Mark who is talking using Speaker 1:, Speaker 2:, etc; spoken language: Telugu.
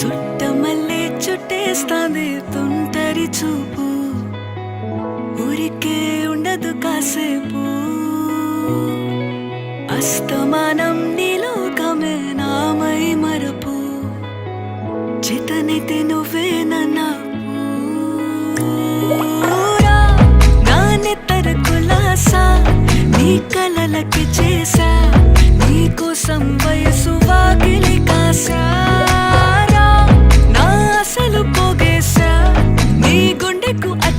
Speaker 1: చుట్ట మళ్ళీ చుట్టేస్తాంది తుంటరి చూపు. ఊరికే ఉండదు కాసేపు. అస్తమానం నీలోకమే నామై మరపు. చితనైతే నువ్వే నాకు నాన్నెత్తర కులాసా నీ కలలకి చేసా. నా